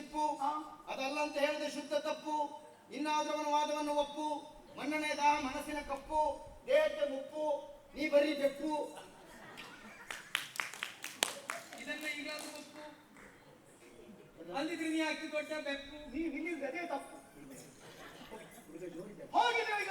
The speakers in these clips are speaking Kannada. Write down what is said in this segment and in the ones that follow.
ಚಿಪ್ಪು ಅದಲ್ಲ ಅಂತ ಹೇಳಿದ್ರೆ ಶುದ್ಧ ತಪ್ಪು ಇನ್ನಾದ್ರವನ ವಾದವನ್ನು ಒಪ್ಪು ಮನ್ನಣೆ ದಾ ಮನಸ್ಸಿನ ಕಪ್ಪು ದೇಹಕ್ಕೆ ಮುಪ್ಪು ನೀ ಬರೀ ಬೆಪ್ಪು ಇದನ್ನ ಈಗಾದ್ರೂ ಒಪ್ಪು ಅಲ್ಲಿದ್ರೆ ನೀ ಹಾಕಿ ಕೊಟ್ಟ ಬೆಪ್ಪು ನೀ ನಿಲ್ಲಿದ್ರೆ ತಪ್ಪು. ಈಗ.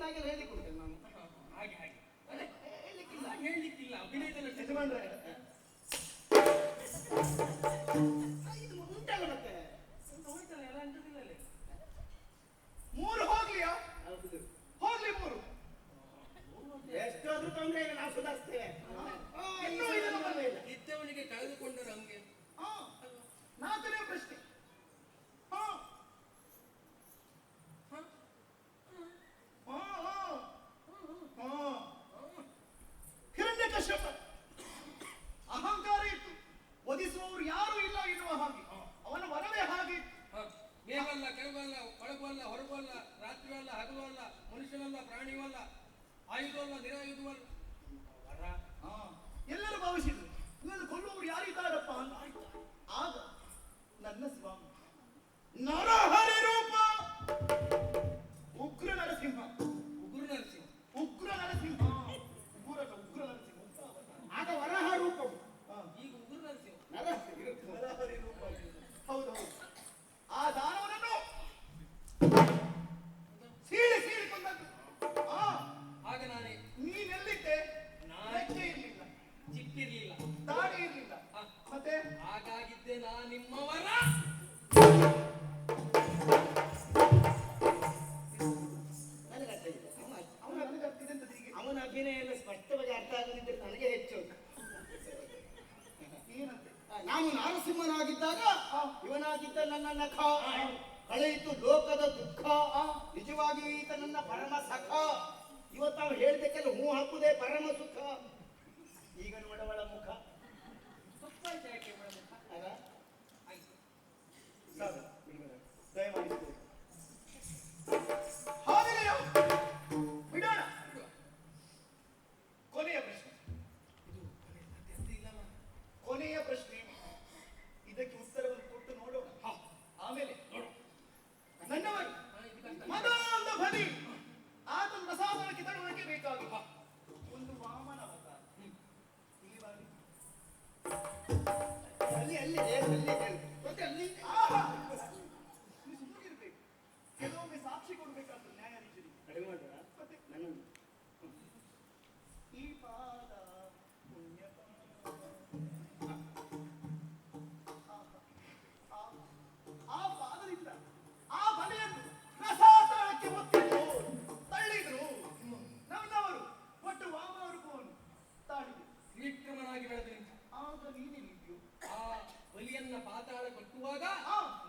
ನಾಗೆಲ್ಲ ಹೇಳಲಿಕ್ಕೆ ನಾನು? ಹಾಗೆ ಹಾಗೆ. ಅದೇ ಹೇಳಲಿಕ್ಕಿಲ್ಲ ಅಭಿನಯದಲ್ಲಿ ಇದು ಮತ್ತೆ? ಎಲ್ಲ ಅಂಟದಿಲ್ಲ ಅಲ್ಲಿ ಮೂರು ಹೋಗ್ಲಿಯಾ? ಹೋಗ್ಲಿ ಮೂರು. ಎಷ್ಟಾದ್ರೂ ತೊಂದರೆ ಇಲ್ಲ ನಾವು ಸುಧಾರಿಸ್ತೇವೆ ಇನ್ನೂ ಇದನ್ನು ಬರಲಿಲ್ಲ ಇದ್ದವನಿಗೆ ಕಳೆದುಕೊಂಡರು ಹಂಗೆ. ನಾಲ್ಕನೇ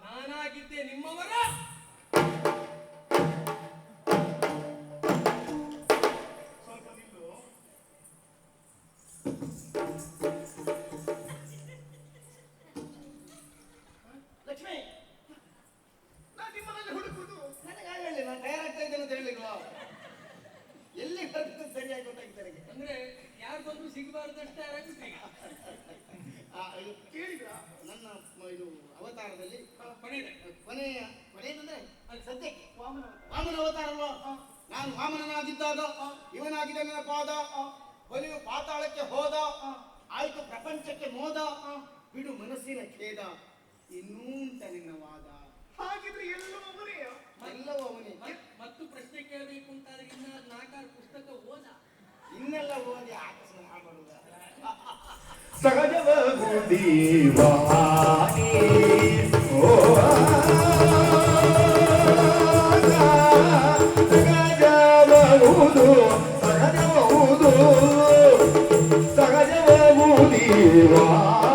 ನಾನಾಗಿದ್ದೆ ನಿಮ್ಮವರ? ಅವತಾರದಲ್ಲಿ ಕೊನೆಯ ಕೊನೆಯದಂದ್ರೆ ಸದ್ಯಕ್ಕೆ ವಾಮನ ಅವತಾರ. ಅಲ್ವಾ ನಾನು ವಾಮನನಾಗಿದ್ದಾಗ ಇವನಾಗಿದ್ದ ನನ್ನ ಪಾದ ಬಲಿಯು ಪಾತಾಳಕ್ಕೆ ಹೋದ ಆಯ್ತು ಪ್ರಪಂಚಕ್ಕೆ ಮೋದ ಬಿಡು ಮನಸ್ಸಿನ ಖೇದ ಇನ್ನೂ ಉಂಟ ನಿನ್ನ ವಾದ. ಹಾಗಿದ್ರೆ ಎಲ್ಲವೂ ಎಲ್ಲವ ಎಲ್ಲವೂ ಅವನೇ ಮತ್ತು ಪ್ರಶ್ನೆ ಕೇಳಬೇಕು ಅಂತ ನಾಲ್ಕಾರು ಪುಸ್ತಕ ಓದ. ಇನ್ನೆಲ್ಲ ಓದಿ ಆಕಸ್ಮ ಮಾಡುವ ಸಹಜವಾಗುವುದೀವಾನಿ Wow.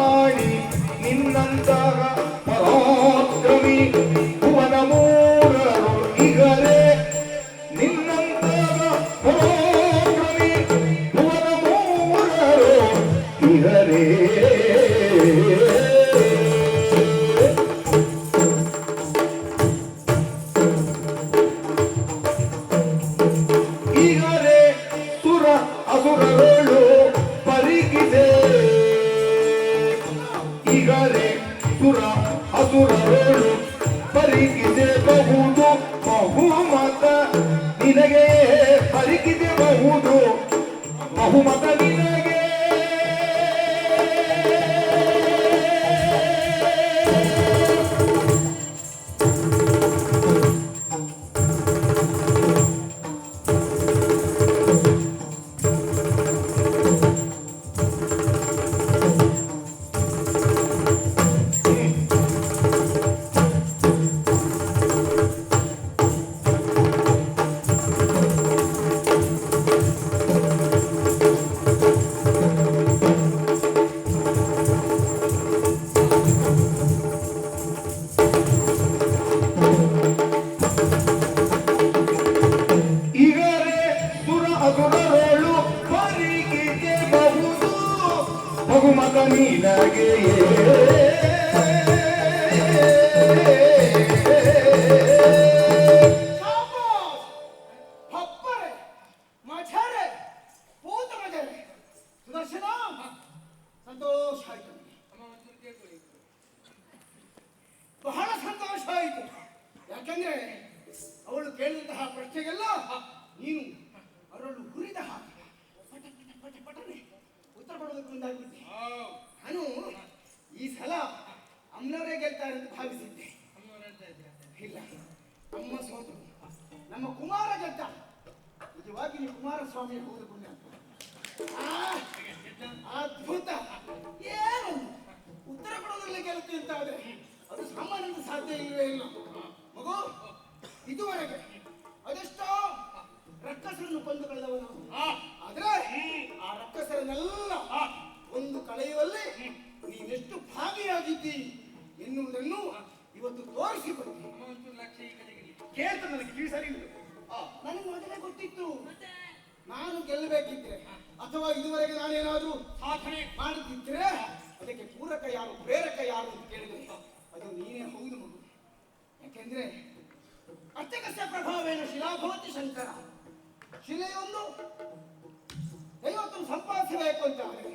ಸಂತೋಷ ಆಯ್ತು ಬಹಳ ಸಂತೋಷ ಆಯಿತು ಯಾಕಂದ್ರೆ ಅವಳು ಕೇಳಿದಂತಹ ಪ್ರಶ್ನೆಗೆಲ್ಲ ನೀನು ಅವರನ್ನು ಹುರಿದ ಹಾಗೆ ಪಟ ಪಟ ಉತ್ತರ ಕೊಡೋದಕ್ಕೆ ಮುಂದಾಗ್ಬಿಟ್ಟೆ ನಾನು ಈ ಸಲ ಅಮ್ಮನವರೇ ಗೆಲ್ತಾರೆ ಅಂತ ಭಾವಿಸಿದ್ದೆ ಇಲ್ಲ ಅಮ್ಮ ಸೋತು ನಮ್ಮ ಕುಮಾರ ಗೆದ್ದ ನಿಜವಾಗಿ ಕುಮಾರಸ್ವಾಮಿ ಹೋದ ಪುಣ್ಯ ಆ, ಸಾಧನೆ ಮಾಡುತ್ತಿದ್ರೆ ಅದಕ್ಕೆ ಪೂರಕ ಯಾರು ಪ್ರೇರಕ ಯಾರು ಅಂತ ಕೇಳಿದ್ರೆ ಅದು ನೀನೇ ಹೌದು ಮಗು. ಯಾಕೆಂದ್ರೆ ಅರ್ಚಕಸ್ಯ ಪ್ರಭಾವೇನು ಶಿಲಾಭವತಿ ಶಂಕರ. ಶಿಲೆಯೊಂದು ದೈವತ್ತು ಸಂಪಾದಿಸಬೇಕು ಅಂತ ಅವರಿಗೆ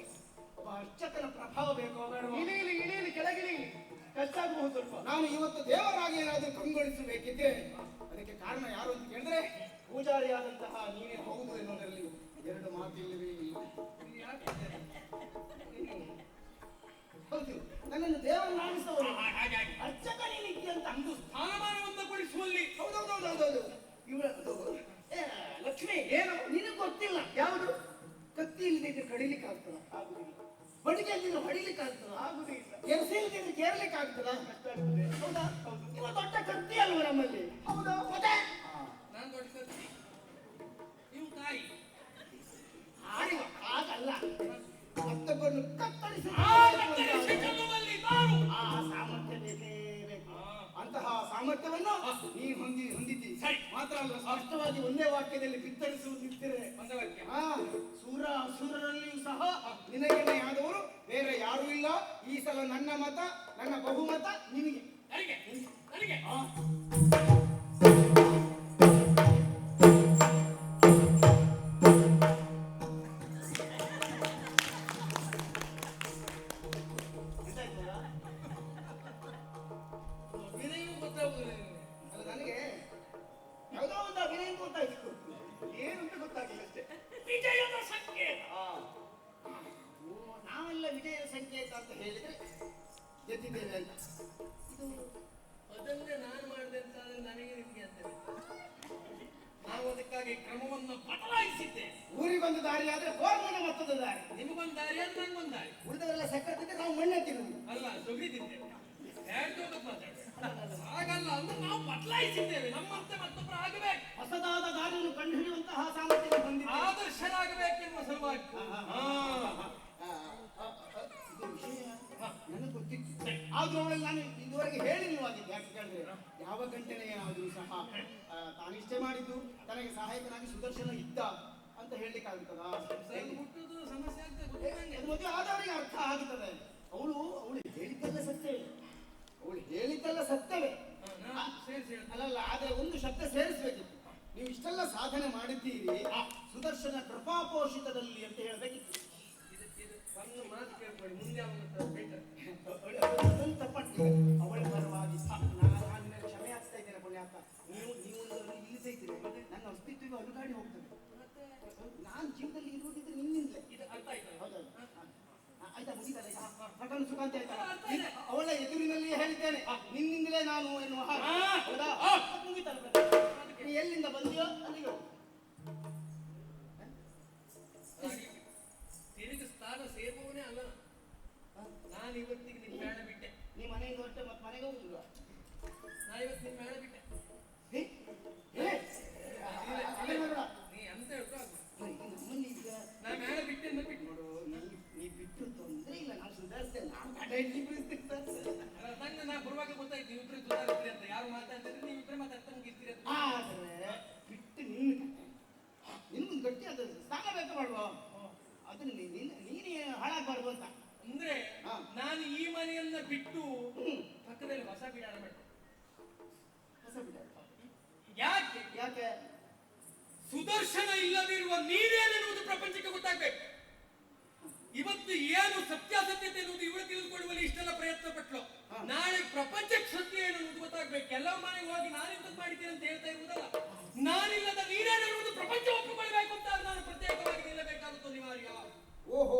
ಒಬ್ಬ ಅರ್ಚಕನ ಪ್ರಭಾವ ಬೇಕು? ಇಳಿಲಿ ಇಳಿಲಿ ಕೆಳಗಿಳಿ ಕಷ್ಟ ಆಗಬಹುದು ಸ್ವಲ್ಪ. ನಾನು ಇವತ್ತು ದೇವರಾಗಿ ಏನಾದರೂ ಕಂಗೊಳಿಸಬೇಕಿದ್ರೆ ಅದಕ್ಕೆ ಕಾರಣ ಯಾರು ಅಂತ ಕೇಳಿದ್ರೆ ಪೂಜಾರಿಯಾದಂತಹ ನೀನೇ ಹೌದು ಎನ್ನುವುದರಲ್ಲಿ ಎರಡು ಮಾತಿಲ್ಲವೇ ಇಲ್ಲ. ನನ್ನನ್ನು ದೇವರನ್ನಾಗಿಸುವವರು ಹಾ, ಹಾಗೆ ಹಾಗೆ. ಅರ್ಚಕ ನೀನಿದ್ದೆ ಅಂತ ಒಂದು ಸ್ಥಾನಮಾನವನ್ನು ಕೊಡಿಸುವಲ್ಲಿ ಹೌದೌದೌದೌದೌದು ಇವಳ ಏ, ಲಕ್ಷ್ಮಿ ಏನು? ನಿನಗೆ ಗೊತ್ತಿಲ್ಲ. ಯಾವುದು? ಕತ್ತಿ ಇಲ್ಲದಿದ್ರೆ ಕಡಿಲಿಕ್ಕೆ ಆಗ್ತದ ಆಗುದಿಲ್ಲ ಬಡಿಗೆ ಇಲ್ಲದಿದ್ರೆ ಹೊಡಿಲಿಕ್ಕೆ ಆಗ್ತದ ಆಗುದಿಲ್ಲ ಕೆರಸಿ ಇಲ್ಲದಿದ್ರೆ ಕೇರ್ಲಿಕ್ಕೆ ಆಗ್ತದ. ಹೌದಾ? ದೊಡ್ಡ ಕತ್ತಿ ಅಲ್ವ ನಮ್ಮಲ್ಲಿ? ಹೌದಾ. ಮತ್ತೆ? ನಾನು ದೊಡ್ಡ ಕತ್ತಿ. ನೀವು ತಾಯಿ. ಆಡಿವ. ಸ್ಪಷ್ಟವಾಗಿ ಒಂದೇ ವಾಕ್ಯದಲ್ಲಿ ಬಿತ್ತರಿಸುವುದಿದ್ದರೆ ಸೂರ ಅಸುರರಲ್ಲಿಯೂ ಸಹ ನಿನಗೆ ಆದವರು ಬೇರೆ ಯಾರೂ ಇಲ್ಲ. ಈ ಸಲ ನನ್ನ ಮತ ನನ್ನ ಬಹುಮತ ನಿನಗೆ. ನನಗೆ ನನಗೆ. ಊರಿಗೊಂದು ದಾರಿ ಆದ್ರೆ ಗೋರ್ಮನ ಮತ್ತೊಂದು ದಾರಿ. ನಿಮಗೊಂದು ದಾರಿ ಅಂದ್ರೆ ನಂಗೊಂದು ದಾರಿ. ಉಳಿದವರೆಲ್ಲ ಸಕ್ಕತ್ತಿದ್ರೆ ನಾವು ಮಣ್ಣೆತ್ತಿರುವುದು ಅಲ್ಲ ಸುಗಿದಿದ್ದೆ ತಿಂತೇವೆ. ಹಾಗಲ್ಲ ಅಂದ್ರೆ ನಾವು ಬದಲಾಯಿಸಿದ್ದೇವೆ. ನಮ್ಮಂತೆ ಮತ್ತೊಬ್ಬರು ಆಗಬೇಕು. ಹೊಸದಾದ ದಾರಿಯನ್ನು ಕಂಡುಹಿಡಿಯುವಂತಹ ಸಾಮರ್ಥ್ಯ ಬಂದಿದೆ. ಆದರ್ಶರಾಗಬೇಕೆನ್ನುವ ಸಲುವಾಗಿ. ನನಗೆ ಗೊತ್ತಿತ್ತು. ಆದ್ರೂ ಅವಳಲ್ಲಿ ನಾನು ಇದುವರೆಗೆ ಹೇಳಿಲ್ವಾಗಿದ್ದೆ ಯಾಕೆ ಕೇಳಿದ್ರೆ ಯಾವ ಗಂಟೆನೇ ಆದರೂ ಸಹ ತಾನಿಷ್ಟೇ ಮಾಡಿದ್ದು ತನಗೆ ಸಹಾಯಕನಾಗಿ ಸುದರ್ಶನ ಇದ್ದ ಹೇಳಲಿಕ್ಕೆ ಆಗುತ್ತದಾ ಮುಟ್ಟುದು ಸಮಸ್ಯೆ ಆಗ್ತದೆ ಮದುವೆ ಆದವರಿಗೆ ಅರ್ಥ ಆಗುತ್ತದೆ ಅವಳು ಅವಳು ಹೇಳಿದ್ದೆಲ್ಲ ಸತ್ಯವೇ. ಅವಳು ಹೇಳಿದ್ದೆಲ್ಲ ಸತ್ಯವೇ. ಅಲ್ಲ. ಅಲ್ಲಲ್ಲ ಆದ್ರೆ ಒಂದು ಶಬ್ದ ಸೇರಿಸ್ಬೇಕಿತ್ತು ನೀವು ಇಷ್ಟೆಲ್ಲ ಸಾಧನೆ ಮಾಡಿದ್ದೀರಿ ಸುದರ್ಶನ ಕೃಪಾಪೋಷಿತದಲ್ಲಿ ಅಂತ ಹೇಳ್ಬೇಕಿತ್ತು. ಒಂದು ಮಾತು ಕೇಳ್ಕೊಳ್ಳಿ ಮುಂದೆ ಅವನ ತಪ್ಪಟ್ಟಿದೆ ಅವಳ ಪರವಾಗಿ ನಾನು ಕ್ಷಮೆ ಹಾಕ್ತಾ ಇದ್ದೇನೆ ಪುಣ್ಯಾತ ನೀವು ನೀವು ಇಲ್ಲಿ ಸೈತೀರಿ ನನ್ನ ಅಸ್ತಿತ್ವಕ್ಕೆ ಅನುಗಾಡಿ ಹೋಗ್ತದೆ ನಂಗೆ ನಾ ಬರುವಾಗ ಗೊತ್ತಾಯ್ತು ನೀವು ಇಬ್ಬರು ಸುಧಾರಿಸ್ತೀರಿ ಅಂತ ಯಾರು ಮಾತಾಡ್ತಿದ್ರೆ ನೀವು ಇಬ್ಬರೇ ಮಾತಾಡ್ತಾ ಮುಗಿಸ್ತೀರಿ ಅಂತ ಆದ್ರೆ ಬಿಟ್ಟು ನಿನ್ನ ನಿನ್ಗೊಂದು ಗಟ್ಟಿ ಅದು ಸ್ಥಾನ ಬೇಕು ಮಾಡುವ ಅದನ್ನ ನೀ- ನೀನ್ ನೀನೇ ಹಾಳಾಗಬಾರ್ದು ಅಂತ ಅಂದ್ರೆ. ನಾನು ಈ ಮನೆಯನ್ನ ಬಿಟ್ಟು. ಪಕ್ಕದಲ್ಲಿ ಹೊಸ ಬಿಡಾರ ಮಾಡಿ ಹೊಸ ಯಾಕೆ ಯಾಕೆ ಸುದರ್ಶನ ಇಲ್ಲದಿರುವ ನೀನೇನೆನ್ನುವುದು ಪ್ರಪಂಚಕ್ಕೆ ಗೊತ್ತಾಗ್ಬೇಕು ಇವತ್ತು ಏನು ಸತ್ಯಾಸತ್ಯತೆ ಅನ್ನೋದು ಇವಳು ತಿಳಿದುಕೊಳ್ಳುವಲ್ಲಿ ಇಷ್ಟೆಲ್ಲ ಪ್ರಯತ್ನ ಪಟ್ಲು ನಾಳೆ ಪ್ರಪಂಚಕ್ಕೆ ಸತ್ಯ ಏನು ಅನ್ನೋದು ಗೊತ್ತಾಗ್ಬೇಕು. ಎಲ್ಲ ಮನೆಗೆ ಹೋಗಿ ನಾನೆಂತ ಮಾಡಿದ್ದೇನೆ ಅಂತ ಹೇಳ್ತಾ ಇರುವುದಲ್ಲ. ನಾನಿಲ್ಲದ ನೀನೇನೆನ್ನುವುದು ಪ್ರಪಂಚ ಒಪ್ಪಿಕೊಳ್ಬೇಕು ಅಂತ ನಾನು ಪ್ರತ್ಯೇಕವಾಗಿ ನಿಲ್ಲಬೇಕಾಗುತ್ತೆ ಅನಿವಾರ್ಯ. ಓಹೋ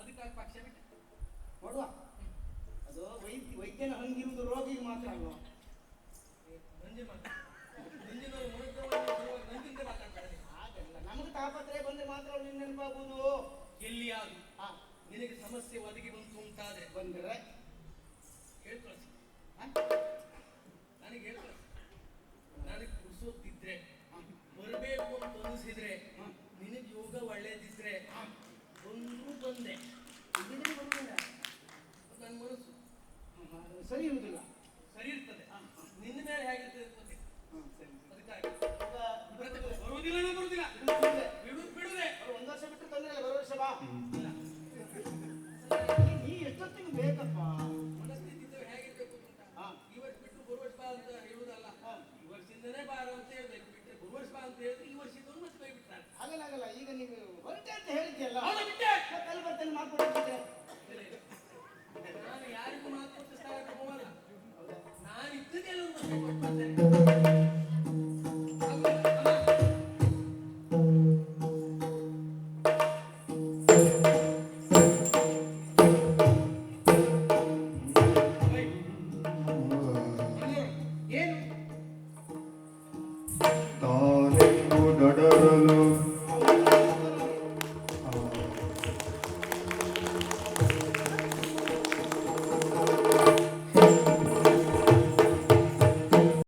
ಅದಕ್ಕಾಗಿ ಪಕ್ಷ ಬಿಟ್ಟೆ. ನೋಡುವ. ಅದು ವೈದ್ಯ ವೈದ್ಯನ ಹಂಗಿರುವುದು ರೋಗಿಗೆ ಮಾತ್ರ ಅಲ್ವಾ? ಮಾತ್ರ